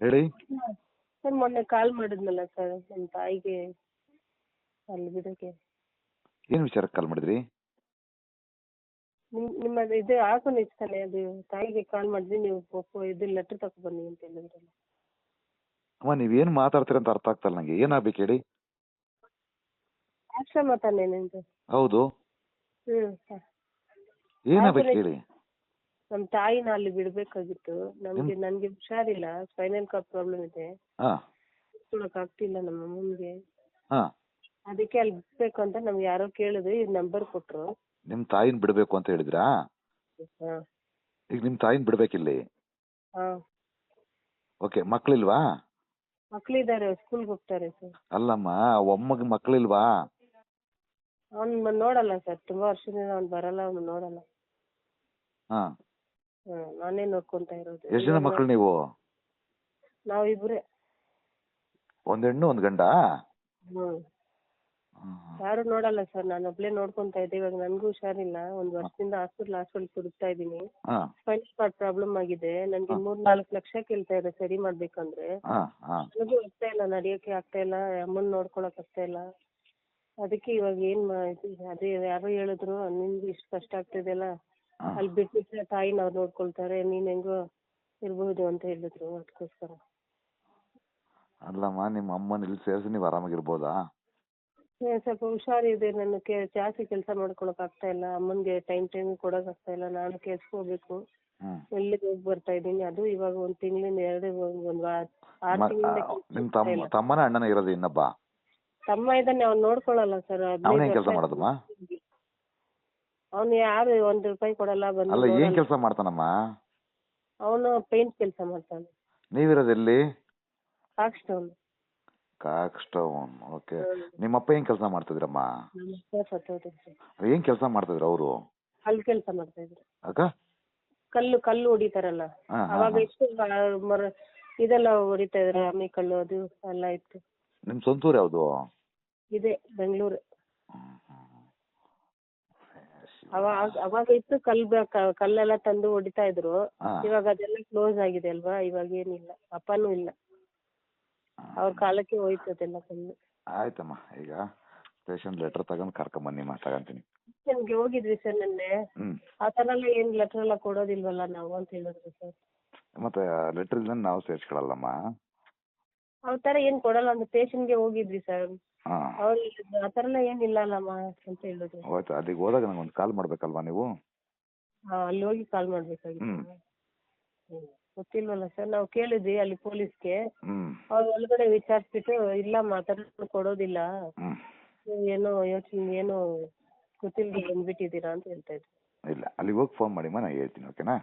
ಹೇಳಿ. ಸರ್ ಮೊನ್ನೆ ಕಾಲ್ ಮಾಡಿದ್ನಲ್ಲ ಸರ್ ನಮ್ಮ ತಾಯಿಗೆ. ಅಲ್ಲಿ ಬಿಡಕ್ಕೆ ಏನು ವಿಚಾರಕ್ಕೆ ಕಾಲ್ ಮಾಡಿದ್ರಿ? ನಿಮ್ಮ ನಿಮ್ಮದು ಇದು ಆರ್ಫನ್ ತಾನೆ ಅದು ತಾಯಿಗೆ ಕಾಲ್ ಮಾಡಿದ್ವಿ ನೀವು ಪೊ- ಇದು ಲೆಟ್ರ್ ತಗೊಬನ್ನಿ ಅಂತ ಹೇಳಿದ್ರಲ್ಲ. ಅಮ್ಮ ಏನು ಮಾತಾಡ್ತೀರ ಅಂತ ಅರ್ಥ ಆಗ್ತಲ್ಲ ನನಗೆ ಏನಾಗ್ಬೇಕು ಹೇಳಿ? ಆಶ್ರಮ ತಾನೇ ಅಂತ. ಹೌದು. ಹ್ಞೂ ಏನಾಗ್ಬೇಕು ಹೇಳಿ? ನಮ್ಮ ತಾಯಿನ ಅಲ್ಲಿ ಬಿಡ್ಬೇಕಾಗಿತ್ತು. ನಮಗೆ ನನಗೆ ಹುಷಾರಿಲ್ಲ ಸ್ಪೈನಲ್ ಕಾರ್ಡ್ ಪ್ರಾಬ್ಲಮ್ ಇದೆ. ಹಾ. ಆಗ್ತಿಲ್ಲ ನಮ್ಮ ಅಮ್ಮನಿಗೆ. ಹಾ. ಅದಕ್ಕೆ ಅಲ್ಲಿ ಬಿಡ್ಬೇಕು ಅಂತ ನಮ್ಗೆ ಯಾರೋ ಕೇಳಿದ್ರು ಈ ನಂಬರ್ ಕೊಟ್ಟರು ನಿಮ್ಮ ತಾಯಿನ ಬಿಡಬೇಕು ಅಂತ ಹೇಳಿದ್ರಾ? ಹಾಂ. ಈಗ ನಿಮ್ಮ ತಾಯಿನ ಬಿಡ್ಬೇಕಿಲ್ಲಿ? ಹಾಂ. ಓಕೆ ಮಕ್ಳಿಲ್ವಾ? ಮಕ್ಕಳಿದ್ದಾರೆ ಸ್ಕೂಲ್ಗೆ ಹೋಗ್ತಾರೆ ಸರ್. ಅಲ್ಲಮ್ಮ ಒಮ್ಮಗೆ ಮಕ್ಳಿಲ್ವಾ? ಅವ್ನು ನೋಡಲ್ಲ ಸರ್ ತುಂಬಾ ವರ್ಷದಿಂದ ಅವ್ನು ಬರಲ್ಲ ಅವ್ನು ನೋಡಲ್ಲ. ಹಾ. ಹ್ಮ್ ನಾನೇ ನೋಡ್ಕೊಂತಾ ಇರೋದು. ಎಷ್ಟು ಜನ ಮಕ್ಕಳು ನೀವು ನಾವು? ಇಬ್ರೇ ಒಂದ್ ಹೆಣ್ಣು ಒಂದ್ ಗಂಡ? ಹ್ಮ್. ಯಾರು ನೋಡಲ್ಲ ಸರ್ ನಾನು ಒಬ್ಳೆ ನೋಡ್ಕೊಂತಾ ಇದ್ದೆ ಇವಾಗ ನನ್ಗೂ ಹುಷಾರಿಲ್ಲ. ಒಂದ್ ವರ್ಷದಿಂದ ಹಾಸ್ಪಿಟಲ್ ಹಾಸ್ಪಿಟಲ್ ಕುಡಿಸ್ತಾ ಇದೀನಿ ಸ್ಪೈನಲ್ ಕಾರ್ಡ್ ಪ್ರಾಬ್ಲಮ್ ಆಗಿದೆ. ನನ್ಗೆ ಮೂರ್ ನಾಲ್ಕು ಲಕ್ಷ ಕೇಳ್ತಾ ಇದೆ ಸರಿ ಮಾಡ್ಬೇಕಂದ್ರೆ. ನನಗೂ ಆಗ್ತಾ ಇಲ್ಲ ನಡಿಯಕ್ಕೆ ಆಗ್ತಾ ಇಲ್ಲ ಅಮ್ಮನ್ ನೋಡ್ಕೊಳಕ್ ಆಗ್ತಾ ಇಲ್ಲ. ಅದಕ್ಕೆ ಇವಾಗ ಏನ್ ಮಾ ಅದೇ ಯಾರೋ ಹೇಳಿದ್ರು ನಿಮ್ಗೆ ಇಷ್ಟು ಕಷ್ಟ ಆಗ್ತಿದೆಯಲ್ಲ. ಅಲ್ಲಿ ಬಿಟ್ಬಿಟ್ರೆ ತಾಯಿನ ಅವ್ರು ನೋಡ್ಕೊಳ್ತಾರೆ ನೀನ್ ಹೆಂಗೋ ಇರ್ಬೋದು ಅಂತ ಹೇಳಿದ್ರು ಅದಕ್ಕೋಸ್ಕರ. ಅಲ್ಲಮ್ಮ ನಿಮ್ಮ ಅಮ್ಮನ ಇಲ್ಲಿ ಸೇರಿಸಿ ನೀವು ಆರಾಮಾಗಿರ್ಬೋದಾ? ಏ, ಸ್ವಲ್ಪ ಹುಷಾರಿದೆ ನನ್ನ ಜಾಸ್ತಿ ಕೆಲಸ ಮಾಡ್ಕೊಳಕ್ ಆಗ್ತಾ ಇಲ್ಲ. ಅಮ್ಮನ್ಗೆ ಟೈಮ್ ಟೈಮ್ ಕೊಡಕ್ ಆಗ್ತಾ ಇಲ್ಲ. ನಾನು ಕೆಲ್ಸಕ್ಕೆ ಹೋಗ್ಬೇಕು ಎಲ್ಲಿಗೆ ಹೋಗಿ ಬರ್ತಾ ಇದ್ದೀನಿ? ಅದು ಇವಾಗ ಒಂದ್ ತಿಂಗಳಿಂದ ಎರಡು ಒಂದ್ ವಾರ ಆರ್ ತಿಂಗಳಿಂದ ಆ, ನಿಮ್ ತಮ್ಮ ತಮ್ಮನ ಅಣ್ಣನ ಇರೋದು ಇನ್ನೊಬ್ಬ? ತಮ್ಮ ಇದ್ದಾನೆ ಅವ್ನು ನೋಡ್ಕೊಳಲ್ಲ ಸರ್. ಅವನೇನ್ ಕೆಲಸ ಮಾಡೋದಮ್ಮ? ಅವ್ನು ಯಾರು ಒಂದ್ ರೂಪಾಯಿ ಕೊಡಲ್ಲ ಬಂದು ಅಲ್ಲ ಏನ್ ಕೆಲಸ ಮಾಡ್ತಾನಮ್ಮ? ಅವನು ಪೇಂಟ್ ಕೆಲಸ ಮಾಡ್ತಾನೆ. ನೀವಿರೋದು Cox stone cock stone okay ನಿಮ್ಮಪ್ಪ ಏನ್ ಕೆಲಸ ಮಾಡ್ತಿದ್ರಮ್ಮ? ನಮ್ಮ ಅಪ್ಪ ಸತ್ತೋದ್ರು ಸರ್ ಏನ್ ಕೆಲಸ ಮಾಡ್ತಿದ್ರು ಅವರು? ಕಲ್ಲು ಕೆಲಸ ಮಾಡ್ತಾ ಇದ್ರು ಅಕ್ಕ ಕಲ್ಲು ಕಲ್ಲು ಹೊಡಿತಾರಲ್ಲ. ಹಾ, ಹಾ, ಅವಾಗ ಹಾ. ಎಷ್ಟು ಆ, ಮರ ಇದೆಲ್ಲ ಹೊಡಿತಾ ಇದ್ರು ಆಮೆ ಕಲ್ಲು ಅದು ಎಲ್ಲ ಇತ್ತು. ನಿಮ್ ಸ್ವಂತೂರು ಯಾವ್ದು? ಇದೆ ಬೆಂಗಳೂರು ಹ್ಮ್, ಹ್ಮ್. ಅವಾಗ ಅವಾಗ ಇತ್ತು ಕಲ್ ಬ- ಕ- ಕಲ್ಲೆಲ್ಲ ತಂದು ಹೊಡಿತಾ ಇದ್ರು. ಹಾ. ಇವಾಗ ಅದೆಲ್ಲ ಕ್ಲೋಸ್ ಆಗಿದೆ ಅಲ್ವಾ? ಇವಾಗ ಏನಿಲ್ಲ. ಅಪ್ಪನೂ ಇಲ್ಲ. ಅವ್ರ ಕಾಲಕ್ಕೆ ಹೋಯ್ತು ಅದೆಲ್ಲ ಕಲ್ಲು. ಆಯ್ತಮ್ಮ ಈಗ ಸ್ಟೇಷನ್ ಲೆಟರ್ ತಗೊಂಡ್ ಬನ್ನಿ ಮಾತಾಡ್ತೀನಿ. ನಿಮ್ಗೆ ಹೋಗಿದ್ವಿ ಸರ್ ನಿನ್ನೆ. ಆ ಥರ ಎಲ್ಲ ಏನ್ ಲೆಟರ್ ಎಲ್ಲ ಕೊಡೋದಿಲ್ವಲ್ಲ ನಾವು ಅಂತ ಹೇಳಿದ್ರು ಸರ್. ಮತ್ತೆ ಲೆಟರ್ ಇಲ್ಲ ನಾವು ಸೇರ್ಸ್ಕೊಳಲ್ಲಮ್ಮ. ಆ ಥರ ಏನ್ ಕೊಡಲ್ಲ ಅಂದ್ರೆ ಪೇಷಂಟ್ಗೆ ಹೋಗಿದ್ವಿ ಸರ್ ಹಾ. ಅವ್ರು ಆ ಥರ ಎಲ್ಲ ಏನಿಲ್ಲ ಅಲ್ಲಮ್ಮ ಅಂತ ಹೇಳಿದ್ರು. ಹೋಯ್ತು ಅಲ್ಲಿಗೆ ಹೋದಾಗ ನಂಗೆ ಒಂದು ಕಾಲ್ ಮಾಡ್ಬೇಕಲ್ವಾ ನೀವು? ಹಾ ಅಲ್ಲಿ ಹೋಗಿ ಕಾಲ್ ಮಾಡ್ಬೇಕಾಗಿತ್ತು ಹ್ಮ್. ಹ್ಮ್. ಗೊತ್ತಿಲ್ವಲ್ಲ ಸರ್ ನಾವು ಕೇಳಿದ್ವಿ ಅಲ್ಲಿ ಪೊಲೀಸ್ಗೆ ಗೆ. ಅವ್ರು ಒಳಗಡೆ ವಿಚಾರಿಸ್ಬಿಟ್ಟು ಇಲ್ಲ ಏನು ಕೊಡೋದಿಲ್ಲ. ನೀವು ಏನೋ ಯೋಚನೆ ಏನೋ ಗೊತ್ತಿಲ್ಲದೆ ಬಂದ್ಬಿಟ್ಟಿದ್ದೀರಾ ಅಂತ ಹೇಳ್ತಾ ಇದ್ರು. ಇಲ್ಲ ಅಲ್ಲಿಗೆ ಹೋಗಿ ಫೋನ್ ಮಾಡಿಮ್ಮ ನಾನು ಹೇಳ್ತೀನಿ ಓಕೆನಾ